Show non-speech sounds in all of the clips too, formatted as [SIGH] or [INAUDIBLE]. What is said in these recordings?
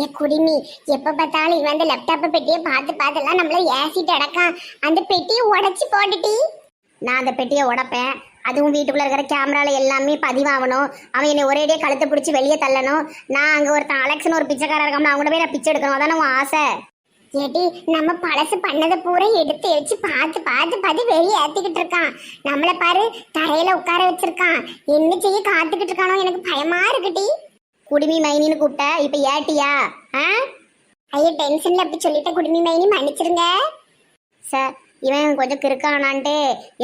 ஏ குடிமி எப்ப பார்த்தாலும் இவன் அந்த லேப்டாப் பெட்டியை பார்த்து பார்த்தெல்லாம் நம்மள ஏசிட்டு அடக்கான் அந்த பெட்டியை உடைச்சு போட்டுட்டி. நான் அந்த பெட்டியை உடைப்பேன். அதுவும் வீட்டுக்குள்ள இருக்கிற கேமரால எல்லாமே பதிவாகணும். அவன் என்னை ஒரேடியே கழுத்தை பிடிச்சி வெளியே தள்ளணும். நான் அங்கே ஒருத்தன் அலெக்ஸ்னு ஒரு பிச்சைக்காரன் இருக்காமல் அவங்கள போய் நான் பிச்சை எடுக்கணும். அதான உன் ஆசை. ஏடி நம்ம பழசு பண்ணதை பூரா எடுத்து வச்சு பார்த்து பார்த்து பார்த்து வெளியே ஏற்றிக்கிட்டு இருக்கான். நம்மள பாரு தரையில உட்கார வச்சிருக்கான். என்ன செய்ய காத்துக்கிட்டு இருக்கானோ எனக்கு பயமா இருக்குடி. குடுமி மைனின்னு கூப்பிட்ட. இப்ப ஏட்டியா? ஆ? ஐயோ டென்ஷன்ல அப்படி சொல்லிட்ட குடுமி மைனி மன்னிச்சிருங்க. சார் இவன் கொஞ்சம் கிறுக்கானான்ட்டு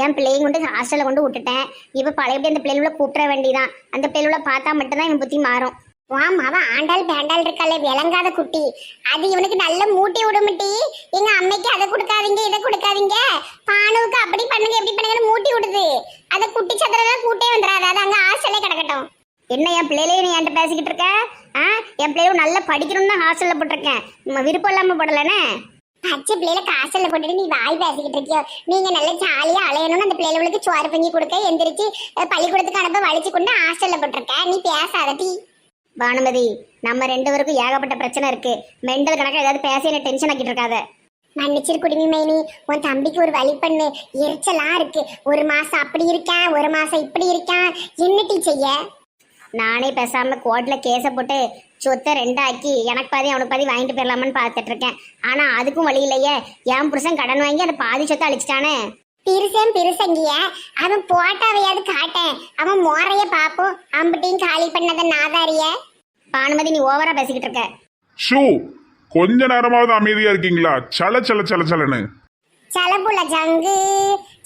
என் பிள்ளையும் கொண்டு ஹாஸ்டலில் கொண்டு விட்டுட்டேன். இப்போ பழையபடி அந்த பிள்ளைகள கூப்பிட வேண்டியதான் அந்த பிள்ளைகள பார்த்தா மட்டும்தான் இவன் புத்தி மாறும். வாம் அவன் ஆண்டாள் பேண்டாள் இருக்காளே விளங்காத குட்டி. அது இவனுக்கு நல்ல மூட்டி விடுமிட்டி எங்க அம்மைக்கு அதை கொடுக்காதீங்க இதை கொடுக்காதீங்க. பானுவுக்கு அப்படி பண்ணுங்க எப்படி பண்ணுங்கன்னு மூட்டி விடுது. அதை குட்டி சத்திரதான் கூட்டே வந்துடாது அது அங்கே ஹாஸ்டலே கிடக்கட்டும். என்ன என் பிள்ளையிலே நீ என்கிட்ட பேசிக்கிட்டு இருக்க? ஆ? என் பிள்ளைகளும் நல்லா படிக்கணும்னு தான் ஹாஸ்டல்ல போட்டிருக்கேன். நம்ம விருப்பம் இல்லாம போடலனே? பச்சை பிள்ளைல காசல்ல போட்டுட்டு நீ வாய் பேசிக்கிட்டு இருக்கியோ? நீங்க நல்ல ஜாலியா அலையணும்னு அந்த பிள்ளைகளுக்கு சோறு பங்கி கொடுக்க எந்திரிச்சு பள்ளிக்கூடத்துக்கு அனுப்ப வலிச்சு கொண்டு ஹாஸ்டல்ல போட்டிருக்க. நீ பேசாதடி பானுமதி நம்ம ரெண்டு பேருக்கும் ஏகப்பட்ட பிரச்சனை இருக்கு. மெண்டல் கணக்கா ஏதாவது பேசி என்ன டென்ஷன் ஆக்கிட்டு இருக்காத. மன்னிச்சிரு குடிமி மைனி. உன் தம்பிக்கு ஒரு வழி பண்ணு. எரிச்சலா இருக்கு. ஒரு மாசம் அப்படி இருக்கேன் ஒரு மாசம் இப்படி இருக்கேன். என்னட்டி செய்ய? நானே பேசாம கோர்ட்ல கேஸை போட்டு சொத்தை ரெண்டாக்கி எனக்கு பாதி அவனுக்கு பாதி வாங்கிட்டு போயிடலாமான்னு பார்த்துட்டு இருக்கேன். ஆனா அதுக்கும் வழி இல்லையே. என் புருஷன் கடன் வாங்கி அந்த பாதி சொத்தை அழிச்சிட்டானே. பிரிசன் பிரிசங்கிய. அவன் போட்டாவையாவது காட்டேன். அவன் மோரைய பாப்போம். அம்புட்டையும் காலி பண்ணத நாதாரிய. பானுமதி நீ ஓவரா பேசிக்கிட்டு இருக்க. ஷூ கொஞ்ச நேரமாவது அமைதியா இருக்கீங்களா? சல சல சல சலன்னு. சலப்புல ஜங்கு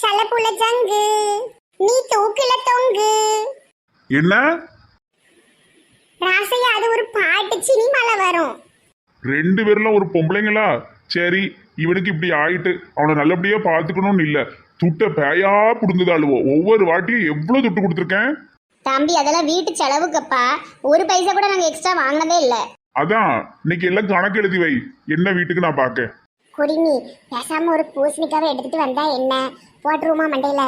சலப்புல ஜங்கு. நீ தூக்குல தொங்கு. என்ன? ராசையா அது ஒரு பாட்டு சினிமால வரும். ரெண்டு பேர்லாம் ஒரு பொம்பளைங்களா? சரி இவனுக்கு இப்படி ஆயிட்டு அவனை நல்லபடியா பாத்துக்கணும்னு இல்ல. துட்ட பேயா புடுங்குதாளுவோ. ஒவ்வொரு வாட்டியும் எவ்வளவு துட்டு கொடுத்துருக்கேன்? தம்பி அதெல்லாம் வீட்டு செலவுக்குப்பா. ஒரு பைசா கூட நாங்க எக்ஸ்ட்ரா வாங்கினதே இல்ல. அதான் இன்னைக்கு எல்லாம் கணக்கு எழுதி வை. என்ன வீட்டுக்கு நான் பார்க்க குடிமி பேசாம ஒரு பூசணிக்காவை எடுத்துட்டு வந்தா என்ன? போட்டுருமா மண்டையில?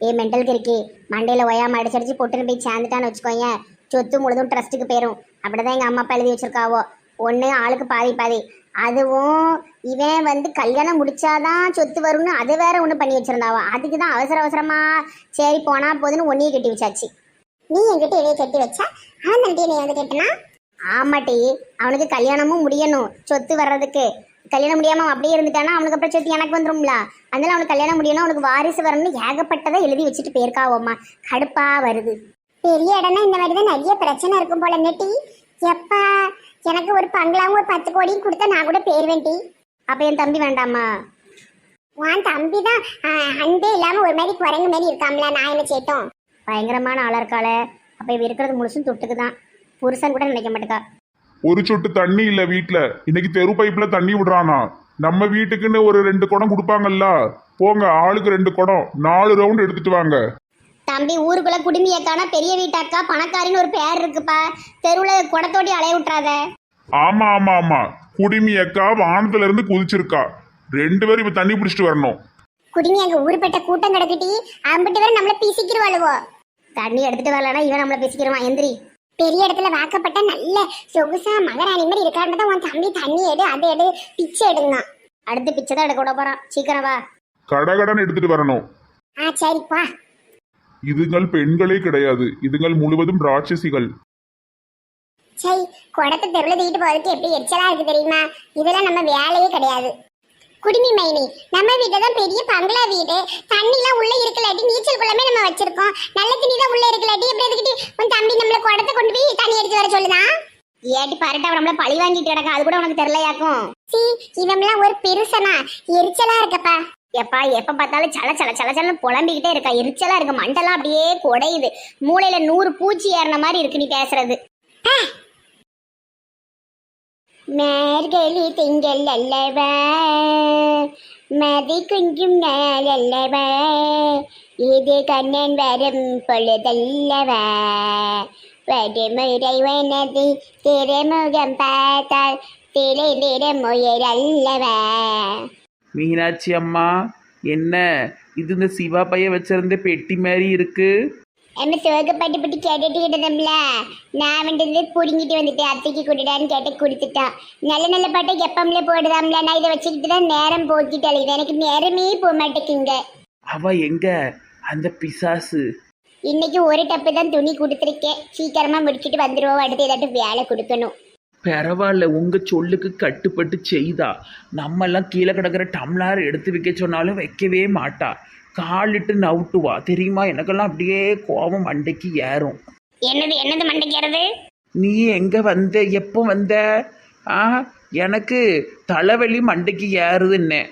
ஏ மெண்டல் கிறுக்கி மண்டையில ஒயாம அடிச்சடிச்சு பொட்டுன்னு போய் சேர்ந்துட்டான்னு வச்சுக்கோயேன். சொத்து முழுதும் ட்ரஸ்ட்டுக்கு போயிடும் அப்படிதான் எங்கள் அம்மா அப்பா எழுதி வச்சிருக்காவோ. ஒன்று ஆளுக்கு பாதி பாதி. அதுவும் இவன் வந்து கல்யாணம் முடிச்சாதான் சொத்து வரும்னு அது வேற ஒன்று பண்ணி வச்சிருந்தாவோ. அதுக்கு தான் அவசர அவசரமா சரி போனா போதுன்னு ஒன்றையே கட்டி வச்சாச்சு. நீ என்கிட்ட இதையே கட்டி வச்சா? அவன் நீ வந்து கட்டினா? ஆமாட்டி அவனுக்கு கல்யாணமும் முடியணும். சொத்து வர்றதுக்கு. கல்யாணம் முடியாம அப்படியே இருந்துட்டானா அவனுக்கு அப்புறம் சொத்து எனக்கு வந்துரும்ல. அதனால அவனுக்கு கல்யாணம் முடியணும் அவனுக்கு வாரிசு வரணும்னு ஏகப்பட்டதை எழுதி வச்சுட்டு போயிருக்காவோம்மா. கடுப்பா வருது. பெரிய இடம்னா இந்த மாதிரி தான் நிறைய பிரச்சனை இருக்கும் போல நெட்டி எப்பா எனக்கு ஒரு பங்களாவும் ஒரு பத்து கோடியும் கொடுத்தா நான் கூட போயிருவேன் டி. அப்ப என் தம்பி வேண்டாமா? உன் தம்பி தான் அன்பே இல்லாம ஒரு மாதிரி குரங்கு மாதிரி இருக்காம்ல நான் என்ன சேட்டோம் பயங்கரமான ஆளா இருக்காளே. அப்ப இவ இருக்கிறது முழுசும் தொட்டுக்கு தான் புருஷன் கூட நினைக்க மாட்டேக்கா. ஒரு சொட்டு தண்ணி இல்ல வீட்ல. இன்னைக்கு தெரு பைப்ல தண்ணி விடுறானா. நம்ம வீட்டுக்குன்னு ஒரு ரெண்டு குடம் கொடுப்பாங்கல்ல. போங்க ஆளுக்கு ரெண்டு குடம். நாலு ரவுண்ட் எடுத்துட்டு வாங்க. தம்பி ஊருக்குள்ள குடும்பியக்கான பெரிய வீட்டாக்கா? பணக்காரின்னு ஒரு பேர் இருக்குப்பா. தெருவில் குடத்தோட்டி அலைய விட்டுறாத. ஆமா ஆமா ஆமா. குடிமி அக்கா வானத்துல இருந்து குதிச்சிருக்கா. ரெண்டு பேரும் இப்ப தண்ணி பிடிச்சிட்டு வரணும். குடிமி அங்க ஊருப்பட்ட கூட்டம் கிடக்குட்டி அம்பிட்டு வரை நம்மள பிசிக்கிருவாளுவோ. தண்ணி எடுத்துட்டு வரலனா இவன் நம்மள பிசிக்கிருவான். எந்திரி. பெரிய இடத்துல வாக்கப்பட்ட நல்ல சொகுசா மகராணி மாதிரி இருக்காருன்னு தான் உன் தம்பி தண்ணி எடு அதை எடு பிச்சை எடுங்க அடுத்து பிச்சை தான் எடுக்க விட போறான். சீக்கிரம் வா. கடகடன் எடுத்துட்டு வரணும். ஆ சரிப்பா இதுங்கள் பெண்களே கிடையாது. இதுங்கள் முழுவதும் ராட்சசிகள். சரி குடத்தை தெருவில் தூக்கிட்டு போறதுக்கு எப்படி எரிச்சலா இருக்கு தெரியுமா? இதெல்லாம் நம்ம வேலையே கிடையாது. குடிமி மைனி நம்ம வீட்டு தான் பெரிய பங்களா வீடு. தண்ணிலாம் உள்ள இருக்கலாட்டி நீச்சல் குளமே நம்ம வச்சிருக்கோம். நல்ல தண்ணி தான் உள்ள இருக்கலாட்டி எப்படி எதுக்கிட்டு உன் தம்பி நம்மள குடத்தை கொண்டு போய் தண்ணி எடுத்து வர சொல்லுதான் ஏட்டி பரட்டா நம்மள பழி வாங்கிட்டு கிடக்க. அது கூட உனக்கு தெரியலையாக்கும். சி இவம்லாம் ஒரு பெருசனா? எரிச்சலா இருக்கப்பா. எப்பா எப்ப பார்த்தாலும் சல சல சல சல புலம்பிக்கிட்டே இருக்கா. எரிச்சலா இருக்கு. மண்டெல்லாம் அப்படியே குடையுது. மூளையில நூறு பூச்சி ஏறின மாதிரி இருக்கு நீ பேசுறது. மார்கழி திங்கள் அல்லவா? மதி குஞ்சும் நாள் அல்லவா? இது கண்ணன் வரும் பொழுதல்லவா? வடுமுறை வனதி திருமுகம் பார்த்தால் திரைந்திட முயல் அல்லவா? மீனாட்சி அம்மா என்ன? இது இந்த சிவா பைய வச்சிருந்த பெட்டி மாதிரி இருக்கு. நம்ம சோகப்பட்டு பட்டு கேட்டுட்டு இருந்தோம்ல நான் வந்துட்டு புடுங்கிட்டு வந்துட்டேன். அத்தைக்கு கொடுடான்னு கேட்டு கொடுத்துட்டான். நல்ல நல்ல பாட்டை எப்பம்ல போடுதாம்ல. நான் இதை வச்சுக்கிட்டு தான் நேரம் போக்கிட்டு அழுகுது எனக்கு நேரமே போக மாட்டேங்குங்க அவ எங்க? அந்த பிசாசு. இன்னைக்கு ஒரு டப்பு தான் துணி கொடுத்துருக்கேன். சீக்கிரமா முடிச்சிட்டு வந்துருவோம். அடுத்து ஏதாட்டும் வேலை கொடுக்கணும். பரவாயில்ல உங்க சொல்லுக்கு கட்டுப்பட்டு செய்தா. நம்ம எல்லாம் கீழே கிடக்கிற டம்ளார் எடுத்து வைக்க சொன்னாலும் வைக்கவே மாட்டா. காலிட்டு நவுட்டுவா. தெரியுமா? எனக்கெல்லாம் அப்படியே கோபம் மண்டைக்கு ஏறும். என்னது என்னது மண்டைக்கிறது? நீ எங்க வந்த? எப்போ வந்த? ஆ எனக்கு தலைவலி மண்டைக்கு ஏறுதுன்னே.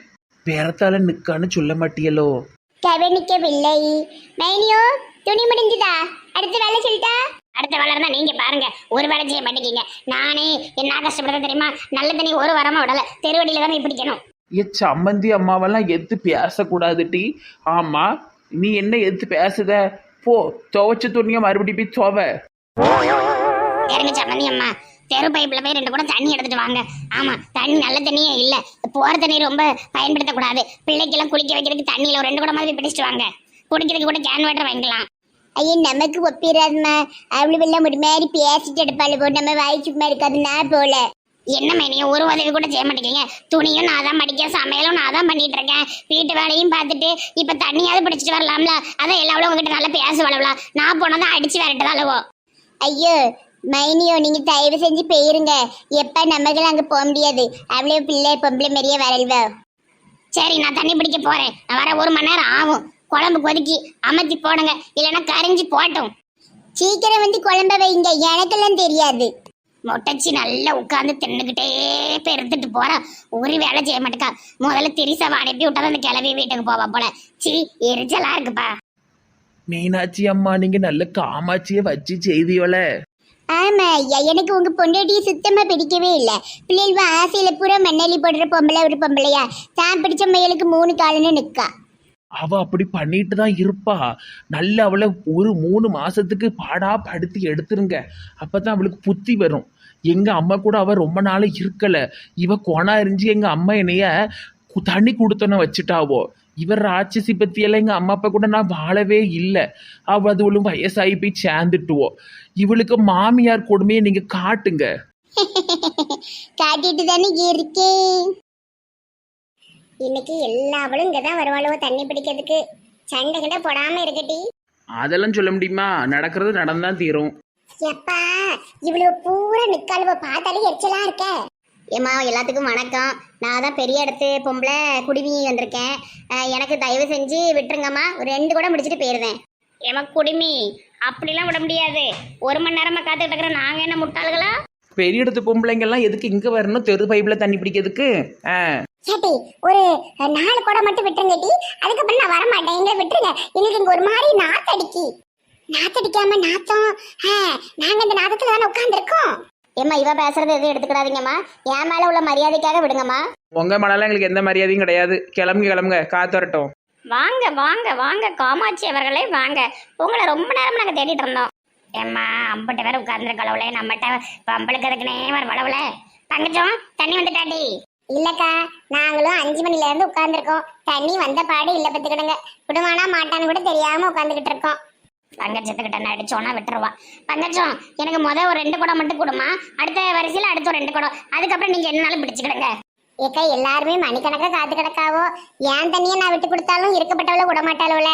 பேரத்தால நிக்கான்னு சொல்ல மாட்டியலோ? கவனிக்கவில்லை. மைனியோ துணி முடிஞ்சுதா? அடுத்த வேலை சொல்லிட்டா? அடுத்த இருந்தா நீங்க பாருங்க. ஒரு வேலை செய்ய மாட்டேங்க நானே என்ன கஷ்டப்படுறது தெரியுமா? நல்ல தண்ணி ஒரு வாரமா விடல. தெருவடியில தான் பிடிக்கணும். ஏ சம்மந்தி அம்மாவெல்லாம் எதிர்த்து பேசக்கூடாது டி. ஆமா நீ என்ன எதிர்த்து பேசுத? போ துவைச்ச துணியை மறுபடியும் போய் துவை. இறங்க சம்மந்தி அம்மா. தெரு பைப்ல போய் ரெண்டு கூட தண்ணி எடுத்துட்டு வாங்க. ஆமா தண்ணி நல்ல தண்ணியே இல்ல. போற தண்ணி ரொம்ப பயன்படுத்தக்கூடாது. பிள்ளைக்கெல்லாம் குளிக்க வைக்கிறதுக்கு தண்ணியில ஒரு ரெண்டு கூட மாதிரி பிடிச்சிட்டு வாங்க. குடிக்கிறதுக்கு கூட கேன் வாட்டர் வாங்கிக்கலாம். ஐயோ நமக்கு ஒப்பிடாதுமா அவ்வளவு எல்லாம் ஒரு மாதிரி பேசிட்டு எடுப்பாள் போ நம்ம வாய் சும்மா இருக்காது நான் போல என்ன மேனியும் ஒரு உதவி கூட செய்ய மாட்டேங்க துணியும் நான் தான் மடிக்கிறேன் சமையலும் நான் தான் பண்ணிட்டு இருக்கேன் வீட்டு வேலையும் பார்த்துட்டு இப்ப தண்ணியாவது பிடிச்சிட்டு வரலாம்ல அதான் எல்லா உங்ககிட்ட நல்லா பேச வளவலாம் நான் போனதான் அடிச்சு விரட்டுதாலவோ ஐயோ மைனியோ நீங்க தயவு செஞ்சு போயிருங்க எப்ப நமக்கு அங்க போக முடியாது அவ்வளவு பிள்ளை பொம்பளை மாரியே வரல்வ சரி நான் தண்ணி பிடிக்க போறேன் நான் வர ஒரு மணி நேரம் ஆகும் குழம்பு கொதிக்கி அமர்த்தி போடுங்க. இல்லைன்னா கரைஞ்சி போட்டும். சீக்கிரம் வந்து குழம்ப வைங்க. எனக்கெல்லாம் தெரியாது. மொட்டச்சி நல்லா உட்காந்து தின்னுக்கிட்டே பெருத்துட்டு போறா. ஒரு வேலை செய்ய மாட்டேக்கா. முதல்ல திரிசா அனுப்பி விட்டா அந்த கிளவி வீட்டுக்கு போவா போல. சி எரிச்சலா இருக்குப்பா. மீனாட்சி அம்மா நீங்க நல்ல காமாட்சியை வச்சு செய்தியோல. ஆமா ஐயா. எனக்கு உங்க பொண்டாட்டியை சுத்தமா பிடிக்கவே இல்ல. பிள்ளைகள் ஆசையில பூரா மண்ணலி போடுற பொம்பளை ஒரு பொம்பளையா. தான் பிடிச்ச மயிலுக்கு மூணு காலுன்னு நிக்கா. அவ அப்படி பண்ணிட்டு தான் இருப்பா. நல்ல அவளை ஒரு மூணு மாசத்துக்கு பாடா படுத்தி எடுத்துருங்க. அப்பதான் அவளுக்கு புத்தி வரும். எங்க அம்மா கூட அவ ரொம்ப நாள் இருக்கல. இவ கொணா எரிஞ்சு எங்க அம்மா என்னைய கு- தண்ணி கொடுத்தோன்ன வச்சுட்டாவோ. இவர் ராட்சசி பத்தியெல்லாம் எங்கள் அம்மா அப்பா கூட நான் வாழவே இல்லை. அவள் அதுவளும் வயசாகி போய் சேர்ந்துட்டுவோ. இவளுக்கு மாமியார் கொடுமையை நீங்க காட்டுங்க. [LAUGHS] காட்டிட்டு தானே இருக்கேன். இன்னைக்கு எல்லாவளும் இங்கதான் வருவாளோ தண்ணி பிடிக்கிறதுக்கு. சண்டை கிட்ட போடாம இருக்கட்டி. அதெல்லாம் சொல்ல முடியுமா? நடக்கிறது நடந்தான் தீரும். எப்பா இவ்வளவு பூரா நிக்காளுவ பார்த்தாலே எரிச்சலா இருக்க. ஏமா எல்லாத்துக்கும் வணக்கம். நான் தான் பெரிய இடத்து பொம்பளை குடிமி வந்திருக்கேன். அஹ் எனக்கு தயவு செஞ்சு விட்டுருங்கம்மா. ஒரு ரெண்டு கூட முடிச்சுட்டு போயிருந்தேன் ஏமா குடிமி அப்படிலாம் விட முடியாது. ஒரு மணி நேரமா காத்துக்கிட்டு இருக்கிற நாங்க என்ன முட்டாள்களா? பெரிய இடத்து பொம்பளைங்கெல்லாம் எதுக்கு இங்க வரணும்? தெரு பைப்ல தண்ணி பிடிக்கிறதுக்கு. ஆ சேட்டி ஒரு நாலு குடம் மட்டும் விட்டுருங்க டி அதுக்கப்புறம் நான் வர மாட்டேன் எங்களை விட்டுருங்க. எங்களுக்கு இங்க ஒரு மாதிரி நாத்தடிக்கி. நாத்தடிக்காம நாத்தம். நாங்க இந்த நாத்தத்துல தானே உட்காந்துருக்கோம் ஏம்மா இவ பேசுறது எதுவும் எடுத்துக்கிறாதீங்கம்மா என் மேல உள்ள மரியாதைக்காக விடுங்கம்மா. உங்க மனலாம் எங்களுக்கு எந்த மரியாதையும் கிடையாது. கிளம்புங்க கிளம்புங்க. காத்து வரட்டும். வாங்க வாங்க வாங்க. காமாட்சி அவர்களே வாங்க. உங்களை ரொம்ப நேரம் நாங்க தேடிட்டு இருந்தோம். ஏம்மா அம்பட்ட வேற உட்கார்ந்துருக்களவுல நம்மகிட்ட பம்பளுக்கு அதுக்குனே வர வளவுல. தங்கச்சோம் தண்ணி வந்துட்டாடி. இல்லக்கா நாங்களும் அஞ்சு மணில இருந்து உட்கார்ந்துருக்கோம். தண்ணி வந்த பாடு இல்ல பத்துக்கிடுங்க. விடுவானா மாட்டான்னு கூட தெரியாம உட்காந்துக்கிட்டு இருக்கோம். பங்கச்சத்துக்கிட்ட நடிச்சோன்னா விட்டுருவா. பங்கச்சம் எனக்கு முத ஒரு ரெண்டு குடம் மட்டும் கொடுமா அடுத்த வரிசையில அடுத்த ஒரு ரெண்டு குடம். அதுக்கப்புறம் நீங்க என்னாலும் பிடிச்சுக்கிடுங்க. ஏக்கா எல்லாருமே மணிக்கணக்கா காத்து கிடக்காவோ ஏன் தண்ணியை நான் விட்டு கொடுத்தாலும் இருக்கப்பட்டவள விட மாட்டாளவுல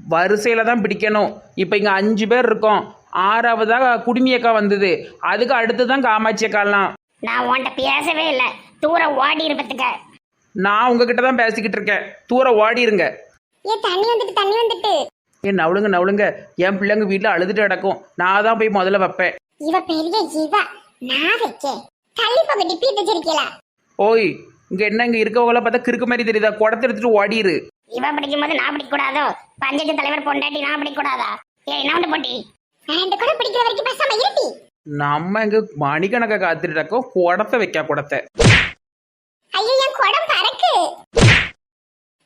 வரிசையில தான் பிடிக்கணும். இப்போ இங்க அஞ்சு பேர் இருக்கோம். ஆறாவதா குடுமியக்கா வந்தது. அதுக்கு அடுத்து தான் காமாட்சி அக்காலாம் நான் உன்கிட்ட பேசவே இல்லை. தூரம் ஓடி இருப்பதுக்கு நான் உங்ககிட்ட தான் பேசிக்கிட்டு இருக்கேன். தூர ஓடிருங்க ஏன் தண்ணி வந்துட்டு தண்ணி வந்துட்டு. ஏன் நவுளுங்க நவுளுங்க. என் பிள்ளைங்க வீட்டில் அழுதுட்டு கிடக்கும். நான் தான் போய் முதல்ல வைப்பேன். இவ பெரிய இவ. நான் வைக்கேன். தள்ளி போக டிப்பி வச்சிருக்கீங்களா ஓய் இங்க என்ன இங்க இருக்கவங்கள பார்த்தா கிறுக்கு மாதிரி தெரியுதா? குடத்தை எடுத்துட்டு ஓடிரு. இவ பிடிக்கும் போது நான் பிடிக்க கூடாதோ பஞ்சாயத்து தலைவர் பொண்டாட்டி நான் பிடிக்க கூடாதா ஏ என்ன வந்து போட்டி ரெண்டு கூட பிடிக்கிற வரைக்கும் பேசாம இருட்டி நம்ம இங்க மணிக்கணக்கா காத்துட்டு இருக்கோம். குடத்தை வைக்க குடத்தை. ஐயோ என் குடம் பறக்கு.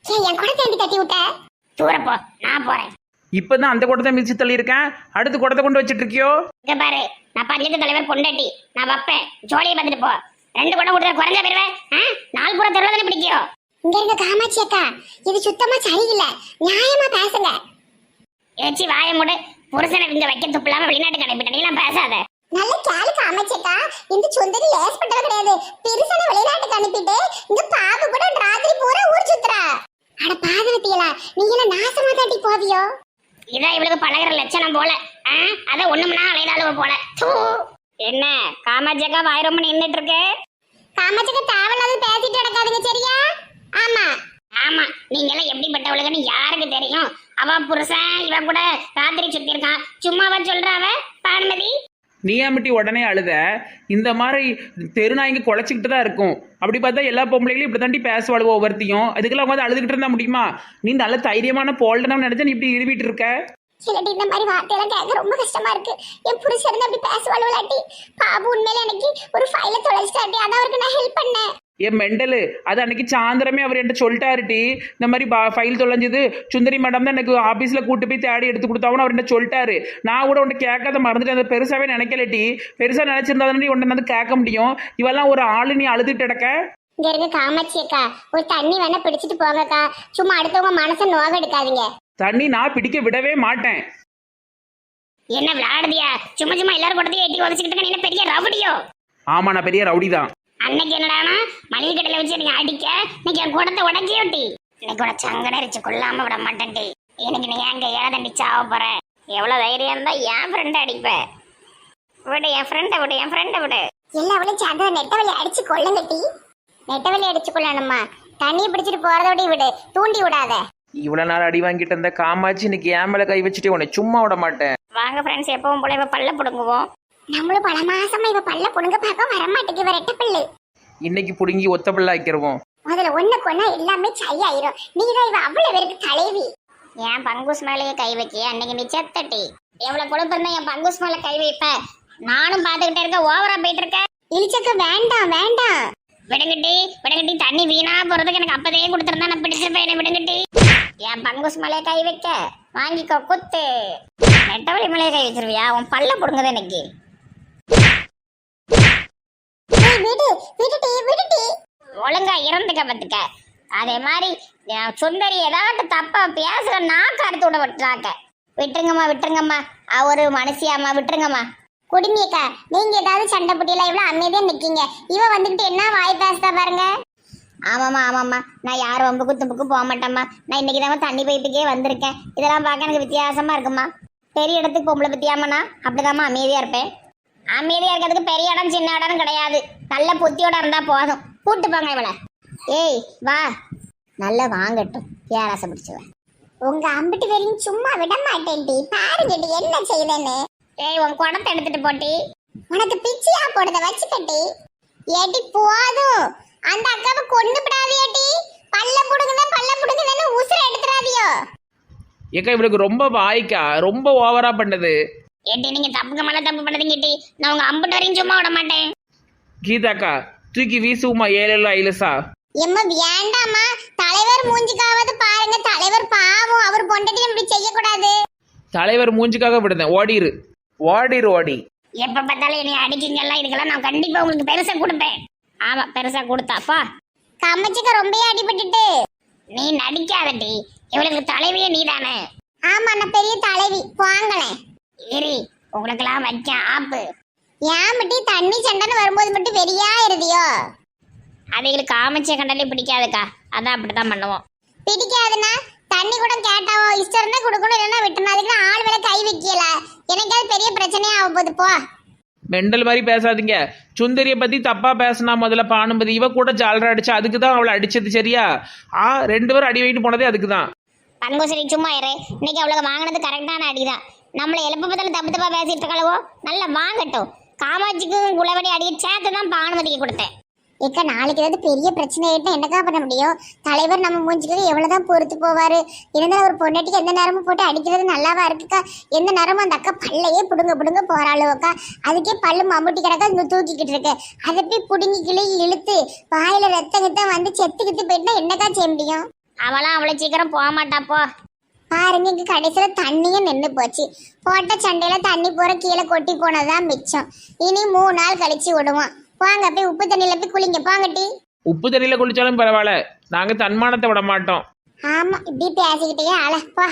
ஏ என் குடத்தை எப்படி தட்டி விட்ட? தூரப்போ நான் போறேன். இப்பதான் அந்த குடத்தை மிதிச்சு தள்ளியிருக்கேன். அடுத்து குடத்தை கொண்டு வச்சிட்டு இருக்கியோ? இங்க பாரு நான் பஞ்சாயத்து தலைவர் பொண்டாட்டி. நான் வைப்பேன். ஜோலியை பார்த்துட்டு போ. ரெண்டு குடம் கொடுத்தா குறைஞ்சா போயிருவேன். ஆ? நாலு புற தெருவில் பிடிக்கும் இங்க இருக்க காமாட்சி அக்கா. இது சுத்தமா சரியில்லை. நியாயமா பேசுங்க. ஏச்சி வாய மூடு. புருஷனை இங்க வைக்க துப்பில்லாம வெளிநாட்டுக்கு அனுப்பிட்டேன் நீலாம் பேசாத. நல்ல கேளுக்கு அமைச்சக்கா இந்த சுந்தரி லேஸ்பட்டவ கிடையாது. பெருசான வெளிநாட்டுக்கு அனுப்பிட்டு இங்க பாபு கூட ராத்திரி பூரா ஊர் சுத்துறா. அட பாதவத்தியலா நீங்க என்ன நாசமா தாட்டி போவியோ? இதான் இவளுக்கு பழகுற லட்சணம் போல. ஆ, அத ஒண்ணும்னா அலைதாளுவ போல. தூ. என்ன காமாஜக்கா வாய் ரொம்ப நின்னுட்டு இருக்கு காமாஜக்கா தேவையில்லாத பேசிட்டு நடக்காதுங்க சரியா? ஆமா. ஆமா நீங்க எல்லாம் எப்படிப்பட்டவளுக்குன்னு யாருக்கு தெரியும்? அவ புருஷன் இவன் கூட ராத்திரி சுத்தி இருக்கான் சும்மாவா சொல்ற அவ பானுமதி? நீயாமிட்டி உடனே அழுத இந்த மாதிரி தெருநாய்ங்க குலைச்சிக்கிட்டு தான் இருக்கும். அப்படி பார்த்தா எல்லா பொம்பளைகளும் இப்படி தாண்டி பேசுவாளுவோ ஒவ்வொருத்தையும். அதுக்கெல்லாம் வந்து அழுதுகிட்டு இருந்தா முடியுமா? நீ நல்ல தைரியமான போல்டனம் நினைச்சா நீ இப்படி இருவிட்டு இருக்க? சிலட்டி இந்த மாதிரி வார்த்தையெல்லாம் கேட்க ரொம்ப கஷ்டமா இருக்கு. என் புருஷன் இருந்து அப்படி பேசுவாளுவலாட்டி. பாபு உண்மையில எனக்கு ஒரு ஃபைல தொலைச்சிட்டாட்டி. அதான் அவருக்கு நான் ஹெல்ப் பண்ணேன். என் மெண்டலு. அது அன்னைக்கு சாயந்தரமே அவர் என்கிட்ட சொல்லிட்டாருட்டி இந்த மாதிரி ஃபைல் தொலைஞ்சது. சுந்தரி மேடம் தான் எனக்கு ஆஃபீஸில் கூட்டு போய் தேடி எடுத்து கொடுத்தாவும் அவர் என்ன சொல்லிட்டாரு. நான் கூட உன்ட்ட கேட்காத மறந்துட்டு அதை பெருசாகவே நினைக்கலட்டி பெருசாக நினச்சிருந்தா தானே உன்னை வந்து கேட்க முடியும். இவெல்லாம் ஒரு ஆளு நீ அழுதுட்டு கிடக்க? இங்க இருக்க காமாட்சி அக்கா. ஒரு தண்ணி வேணா பிடிச்சிட்டு போங்கக்கா சும்மா அடுத்தவங்க மனசை நோக எடுக்காதீங்க தண்ணி நான் பிடிக்க விடவே மாட்டேன். என்ன விளையாடுதியா? சும்மா சும்மா எல்லாரும் கூட்டத்தையும் எட்டி உதச்சிக்கிட்டு நீ பெரிய ரவுடியோ? ஆமாம் நான் பெரிய ரவுடி தான் அன்னைக்கு என்னடானா மளிகை கடையில வச்சு நீங்க அடிக்க இன்னைக்கு என் கூடத்தை உடக்கி ஒட்டி இன்னைக்கு கூட சங்கடரிச்சு கொல்லாம விட மாட்டேன்டி எனக்கு நீ எங்க ஏழதண்டி சாவ போற? எவ்வளவு தைரியம் இருந்தா என் ஃப்ரெண்ட் அடிப்ப. விடு என் ஃப்ரெண்டை விடு என் ஃப்ரெண்டை விடு. எல்லாவளையும் சேர்ந்து நெட்டவழி அடிச்சு கொள்ளுங்க டி. நெட்டவழி அடிச்சு கொள்ளணுமா தண்ணியை பிடிச்சிட்டு போறதோட விடு தூண்டி விடாத. இவ்வளோ நாள் அடி வாங்கிட்டு இருந்த காமாச்சு இன்னைக்கு என் மேலே கை வச்சுட்டு உன்னை சும்மா விட மாட்டேன். வாங்க ஃப்ரெண்ட்ஸ் எப்பவும் போல இவ பல்ல புடுங்குவோம். நம்மளும் பல மாசமா இவ பல்ல புடுங்க பார்க்க வர மாட்டேங்குது இவ ரெட்ட பல்லு. இன்னைக்கு பிடுங்கி ஒத்த பிள்ளை ஆக்கிருவோம். முதல்ல ஒண்ணு கொண்டா எல்லாமே சரியாயிரும். நீதான் இவ அவ்வளவு பேருக்கு தலைவி. என் பங்குஸ் மேலேயே கை வைக்க அன்னைக்கு நீ செத்தட்டி எவ்வளவு கொழுப்பு இருந்தா என் பங்குஸ் மேல கை வைப்ப? நானும் பாத்துக்கிட்டே இருக்க ஓவரா போயிட்டு இருக்க? இழிச்சக்க வேண்டாம் வேண்டாம். விடுங்கட்டி விடுங்கட்டி தண்ணி வீணா போறதுக்கு எனக்கு அப்பதே கொடுத்துருந்தா நான் பிடிச்சிருப்பேன். என்ன விடுங்கட்டி என் பங்குஸ் மேலே கை வைக்க வாங்கிக்கோ குத்து. நெட்டவழி மேலே கை வச்சிருவியா? உன் பல்ல புடுங்குது எனக்கு விடு விடுடி விடுடி. ஒழுங்கா இறந்துக்க பத்துக்க. அதே மாதிரி சுந்தரி ஏதாவது தப்பா பேசுற நான் கருத்து விட விட்டுறாக்க விட்டுருங்கம்மா விட்டுருங்கம்மா. ஒரு மனுஷியாம்மா விட்டுருங்கம்மா. குடுமியக்கா நீங்க ஏதாவது சண்டை புட்டியில இவ்வளவு அமைதியா நிக்கீங்க. இவ வந்துகிட்டு என்ன வாய் பேசுதா பாருங்க. ஆமாம்மா ஆமாம்மா. நான் யார் வம்புக்கு தும்புக்கு போக மாட்டேம்மா. நான் இன்னைக்கு தான் தண்ணி பைப்புக்கே வந்திருக்கேன். இதெல்லாம் பார்க்க எனக்கு வித்தியாசமா இருக்குமா பெரிய இடத்துக்கு பொம்பளை பத்தியாமண்ணா அப்படிதாம்மா அமைதியா இருப்பேன். அமைதியா இருக்கிறதுக்கு பெரிய இடம் சின்ன இடம் கிடையாது. நல்ல புத்தியோட இருந்தா போதும். கூட்டு போங்க இவளை. ஏய் வா. நல்லா வாங்கட்டும். பேராசை பிடிச்சவன் உங்க அம்பிட்டு வரையும் சும்மா விட மாட்டேன்டி பாருங்கடி என்ன செய்வேன்னு ஏய் உன் குடத்தை எடுத்துட்டு போட்டி உனக்கு பிச்சியா போடுறத வச்சுக்கட்டி ஏடி போதும். அந்த அக்காவை கொண்டு விடாதியேடி பல்ல புடுங்குதா பல்ல புடுங்குதான்னு உசுர எடுத்துறாதியோ. ஏக்கா இவளுக்கு ரொம்ப வாய்க்கா. ரொம்ப ஓவரா பண்ணது. ஏட்டி நீங்க தப்புக்கு மேல தப்பு பண்ணதுங்க ஏட்டி நான் உங்க அம்பிட்டு வரையும் சும்மா விட மாட்டேன். கீதாக்கா தூக்கி வீசுவோமா ஏழு ஐலசா. எம்மா வேண்டாமா தலைவர் மூஞ்சிக்காவது பாருங்க. தலைவர் பாவம். அவர் பொண்டாட்டி இப்படி செய்யக்கூடாது. தலைவர் மூஞ்சுக்காக விடுதேன். ஓடிரு. ஓடிரு ஓடி. எப்ப பார்த்தாலும் என்னை அடிக்கீங்கல்ல இதுக்கெல்லாம் நான் கண்டிப்பா உங்களுக்கு பெருசா கொடுப்பேன். ஆமா பெருசா கொடுத்தாப்பா கம்மச்சிக்க ரொம்ப அடிபட்டுட்டு. நீ நடிக்காதடி. இவளுக்கு தலைவியே நீதானே. ஆமா நான் பெரிய தலைவி. போங்களேன். இரி உங்களுக்கெல்லாம் வைக்க ஆப்பு. ஏன் மட்டி தண்ணி சண்டைன்னு வரும்போது மட்டும் வெறியா இருதியோ? அதுகளுக்கு காமச்சிய கண்டாலே பிடிக்காதுக்கா. அதான் அப்படித்தான் பண்ணுவோம். பிடிக்காதுன்னா தண்ணி கூட கேட்டாவோ இஷ்டம் இருந்தா கொடுக்கணும் இல்லைன்னா விட்டுணும் அதுக்கு ஆள் மேல கை வைக்கல. எனக்காவது பெரிய பிரச்சனையா ஆக போகுது போ. மெண்டல் மாதிரி பேசாதீங்க. சுந்தரியை பத்தி தப்பா பேசினா முதல்ல பானுமதி. இவ கூட ஜாலரா அடிச்சா அதுக்கு தான் அவளை அடிச்சது சரியா? ஆ ரெண்டு பேரும் அடி வாங்கிட்டு போனதே அதுக்கு தான் பண்புசரி சும்மா இரு. இன்னைக்கு அவளுக்கு வாங்கினது கரெக்டான அடிதான். நம்மளை எழுப்பு பார்த்தாலும் தப்பு தப்பா பேசிட்டு இருக்காளவோ நல்லா வாங்கட்டும். காமாட்சிக்கும் குளவடி அடிய சேர்த்து தான் பானுமதிக்கு கொடுத்தேன். இக்க நாளைக்கு ஏதாவது பெரிய பிரச்சனை ஆகிட்டா என்னக்கா பண்ண முடியும்? தலைவர் நம்ம மூஞ்சிக்கு எவ்வளோதான் பொறுத்து போவார்? இருந்தாலும் ஒரு பொண்டாட்டிக்கு எந்த நேரமும் போட்டு அடிக்கிறது நல்லாவா இருக்குக்கா? எந்த நேரமும் அந்த அக்கா பல்லையே பிடுங்க பிடுங்க போறாளுவக்கா அதுக்கே பல்லு மம்முட்டி கிடக்கா இங்கே தூக்கிக்கிட்டு இருக்கு. அதை போய் பிடுங்கி கிளி இழுத்து வாயில் ரத்தம் கிட்ட வந்து செத்துக்கிட்டு போயிட்டா என்னக்கா செய்ய முடியும்? அவளாம் அவ்வளோ சீக்கிரம் போக மாட்டாப்போ பாருங்க இங்க கடைசியில தண்ணியும் நின்று போச்சு. போட்ட சண்டையில தண்ணி பூரா கீழே கொட்டி போனதுதான் மிச்சம். இனி மூணு நாள் கழிச்சு விடுவோம். வாங்க போய் உப்பு தண்ணியில போய் குளிங்க. போங்கட்டி உப்பு தண்ணியில குளிச்சாலும் பரவாயில்ல. நாங்க தன்மானத்தை விட மாட்டோம். ஆமா இப்படி பேசிக்கிட்டே அழப்பா